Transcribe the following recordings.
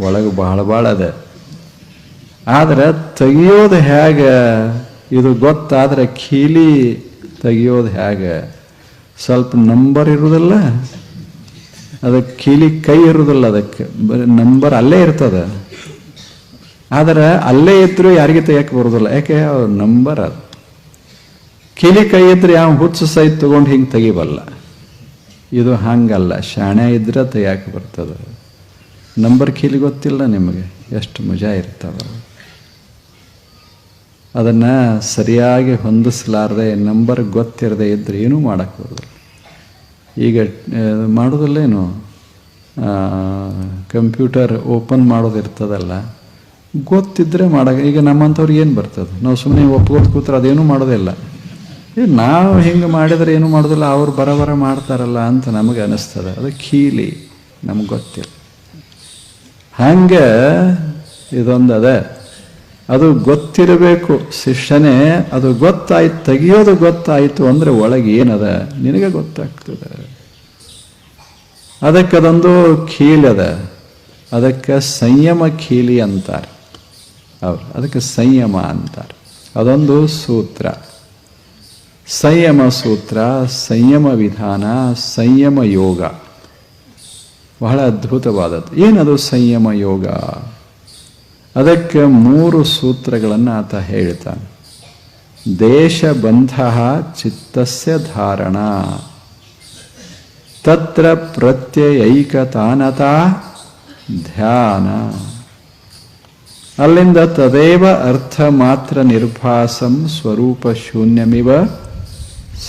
ಒಳಗೆ ಭಾಳ ಭಾಳ ಅದ. ಆದ್ರೆ ತೆಗಿಯೋದು ಹೇಗೆ ಇದು ಗೊತ್ತಾದ್ರೆ ಕೀಲಿ ತೆಗಿಯೋದು ಹೇಗೆ ಸ್ವಲ್ಪ ನಂಬರ್ ಇರುವುದಿಲ್ಲ ಅದಕ್ಕೆ ಕೀಲಿ ಕೈ ಇರುವುದಿಲ್ಲ ಅದಕ್ಕೆ. ಬರೀ ನಂಬರ್ ಅಲ್ಲೇ ಇರ್ತದೆ. ಆದ್ರೆ ಅಲ್ಲೇ ಇದ್ರೂ ಯಾರಿಗೆ ತೆಗಿಯಕ್ಕೆ ಬರೋದಿಲ್ಲ. ಯಾಕೆ? ನಂಬರ್ ಅದು. ಕೀಲಿ ಕೈ ಇದ್ರೆ ಯಾವ ಹುಚ್ಚು ಸಹಿತ ತಗೊಂಡು ಹಿಂಗೆ ತೆಗಿಬಲ್ಲ. ಇದು ಹಂಗಲ್ಲ. ಶಾಣೆ ಇದ್ರೆ ತೆಗಿಯಕ್ಕೆ ಬರ್ತದೆ. ನಂಬರ್ ಕೀಲಿ ಗೊತ್ತಿಲ್ಲ ನಿಮಗೆ. ಎಷ್ಟು ಮಜಾ ಇರ್ತಾವ. ಅದನ್ನು ಸರಿಯಾಗಿ ಹೊಂದಿಸ್ಲಾರ್ದೆ ನಂಬರ್ ಗೊತ್ತಿರದೆ ಇದ್ದರೆ ಏನೂ ಮಾಡೋಕ್ಕೋದಿಲ್ಲ ಈಗ ಮಾಡೋದಿಲ್ಲೇನು? Computer open ಮಾಡೋದಿರ್ತದಲ್ಲ. ಗೊತ್ತಿದ್ದರೆ ಮಾಡೋ ಈಗ ನಮ್ಮಂಥವ್ರಿಗೆ ಏನು ಬರ್ತದೆ? ನಾವು ಸುಮ್ಮನೆ ಒಪ್ಕೊತ್ ಕೂತ್ರೆ ಅದೇನೂ ಮಾಡೋದಿಲ್ಲ ಈಗ ನಾವು ಹಿಂಗೆ ಮಾಡಿದರೆ ಏನೂ ಮಾಡೋದಿಲ್ಲ, ಅವ್ರು ಬರಬರ ಮಾಡ್ತಾರಲ್ಲ ಅಂತ ನಮಗೆ ಅನ್ನಿಸ್ತದೆ ಅದು ಕೀಲಿ ನಮ್ಗೆ ಗೊತ್ತಿಲ್ಲ. ಹಂಗೆ ಇದೊಂದದೆ. ಅದ ಗೊತ್ತಿರಬೇಕು ಶಿಷ್ಯನೇ, ಅದು ಗೊತ್ತಾಯ್ತು, ತೆಗಿಯೋದು ಗೊತ್ತಾಯಿತು ಅಂದರೆ ಒಳಗೆ ಏನದ? ನಿನಗೆ ಗೊತ್ತಾಗ್ತದೆ. ಅದಕ್ಕೆ ಅದೊಂದು ಕೀಲದ ಅದಕ್ಕೆ ಸಂಯಮ ಕೀಲಿ ಅಂತಾರೆ. ಅವ್ರು ಅದಕ್ಕೆ ಸಂಯಮ ಅಂತಾರೆ. ಅದೊಂದು ಸೂತ್ರ. ಸಂಯಮ ಸೂತ್ರ, ಸಂಯಮ ವಿಧಾನ, ಸಂಯಮ ಯೋಗ. ಬಹಳ ಅದ್ಭುತವಾದದ್ದು. ಏನದು ಸಂಯಮ ಯೋಗ? ಅದಕ್ಕೆ ಮೂರು ಸೂತ್ರಗಳನ್ನು ಆತ ಹೇಳ್ತಾನೆ. ದೇಶಬಂಧ ಚಿತ್ತಸ್ಯ ಧಾರಣ. ತತ್ರ ಪ್ರತ್ಯಯೈಕತಾನತಾ ಧ್ಯಾನ. ಅಲ್ಲಿಂದ ತದೇವ ಅರ್ಥ ಮಾತ್ರ ನಿರ್ಭಾಸಂ ಸ್ವರೂಪ ಶೂನ್ಯಮಿವ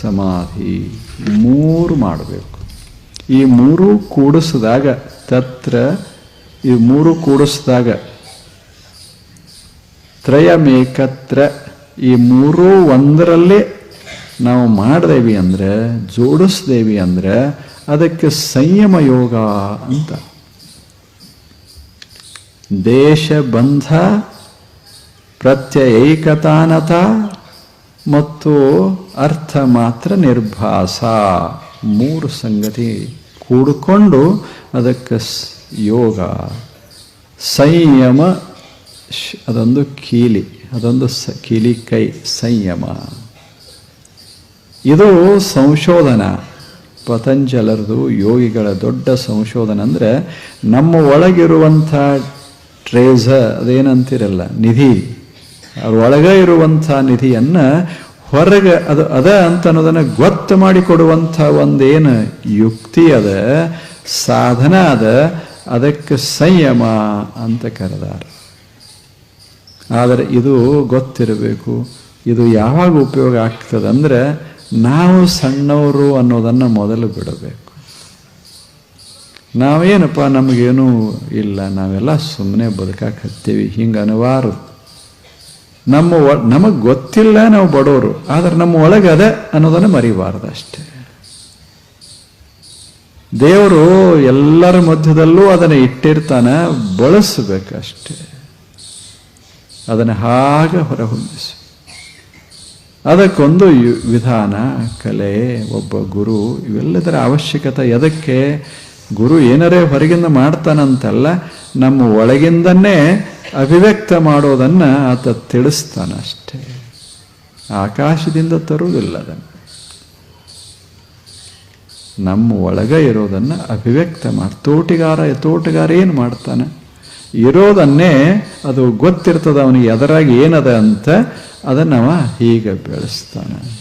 ಸಮಾಧಿ. ಮೂರು ಮಾಡಬೇಕು. ಈ ಮೂರು ಕೂಡಿಸಿದಾಗ ತತ್ರ, ಈ ಮೂರು ಕೂಡಿಸಿದಾಗ ತ್ರಯಮೇಕತ್ರ, ಈ ಮೂರೂ ಒಂದರಲ್ಲೇ ನಾವು ಮಾಡಿದೇವಿ ಅಂದರೆ, ಜೋಡಿಸ್ದೇವಿ ಅಂದರೆ, ಅದಕ್ಕೆ ಸಂಯಮ ಯೋಗ ಅಂತ. ದೇಶ ಬಂಧ ಪ್ರತ್ಯೈಕತಾನತ ಮತ್ತು ಅರ್ಥ ಮಾತ್ರ ನಿರ್ಭಾಸ. ಮೂರು ಸಂಗತಿ. ಕೂಡಿಕೊಂಡು ಅದಕ್ಕೆ ಯೋಗ, ಸಂಯಮ ಅದೊಂದು ಕೀಲಿ, ಅದೊಂದು ಸ ಕೀಲಿ ಕೈ, ಸಂಯಮ. ಇದು ಸಂಶೋಧನ. ಪತಂಜಲರದು ಯೋಗಿಗಳ ದೊಡ್ಡ ಸಂಶೋಧನೆ ಅಂದರೆ ನಮ್ಮ ಒಳಗಿರುವಂಥ ಟ್ರೇಸ ಅದೇನಂತಿರಲ್ಲ, ನಿಧಿ. ಅವ್ರ ಒಳಗೆ ಇರುವಂಥ ನಿಧಿಯನ್ನು ಹೊರಗೆ ಅದು ಅದ ಅಂತ ಅನ್ನೋದನ್ನು ಗೊತ್ತು ಮಾಡಿಕೊಡುವಂಥ ಒಂದೇನು ಯುಕ್ತಿ ಅದ, ಸಾಧನ ಅದ, ಅದಕ್ಕೆ ಸಂಯಮ ಅಂತ ಕರೆದಾರೆ. ಆದರೆ ಇದು ಗೊತ್ತಿರಬೇಕು, ಇದು ಯಾವಾಗ ಉಪಯೋಗ ಆಗ್ತದೆ ಅಂದರೆ ನಾವು ಸಣ್ಣವರು ಅನ್ನೋದನ್ನು ಮೊದಲು ಬಿಡಬೇಕು. ನಾವೇನಪ್ಪ ನಮಗೇನೂ ಇಲ್ಲ, ನಾವೆಲ್ಲ ಸುಮ್ಮನೆ ಬದುಕಕ್ಕೆ ಹತ್ತೀವಿ ಹಿಂಗೆ ಅನಿವಾರ್ಯ ನಮ್ಮ ನಮಗೆ ಗೊತ್ತಿಲ್ಲ ನಾವು ಬಡವರು ಆದರೆ ನಮ್ಮ ಒಳಗೆ ಅದ ಅನ್ನೋದನ್ನು ಮರಿಬಾರ್ದು ಅಷ್ಟೇ. ದೇವರು ಎಲ್ಲರ ಮಧ್ಯದಲ್ಲೂ ಅದನ್ನು ಇಟ್ಟಿರ್ತಾನೆ, ಬಳಸಬೇಕಷ್ಟೇ. ಅದನ್ನು ಹಾಗೆ ಹೊರಹೊಮ್ಮಿಸು. ಅದಕ್ಕೊಂದು ವಿಧಾನ, ಕಲೆ, ಒಬ್ಬ ಗುರು, ಇವೆಲ್ಲದರ ಅವಶ್ಯಕತೆ. ಎದಕ್ಕೆ? ಗುರು ಏನರೇ ಹೊರಗಿಂದ ಮಾಡ್ತಾನಂತಲ್ಲ, ನಮ್ಮ ಒಳಗಿಂದನೇ ಅಭಿವ್ಯಕ್ತ ಮಾಡೋದನ್ನು ಆತ ತಿಳಿಸ್ತಾನಷ್ಟೇ. ಆಕಾಶದಿಂದ ತರುವುದಿಲ್ಲ ಅದನ್ನು. ನಮ್ಮ ಒಳಗೆ ಇರೋದನ್ನು ಅಭಿವ್ಯಕ್ತ ಮಾಡಿ, ತೋಟಿಗಾರ, ತೋಟಗಾರ ಏನು ಮಾಡ್ತಾನೆ? ಇರೋದನ್ನೇ ಅದು ಗೊತ್ತಿರ್ತದೆ, ಅವನಿಗೆ ಅದರಾಗಿ ಏನದ ಅಂತ ಅದನ್ನು ಅವ ಹೀಗೆ ಬೆಳೆಸ್ತಾನೆ.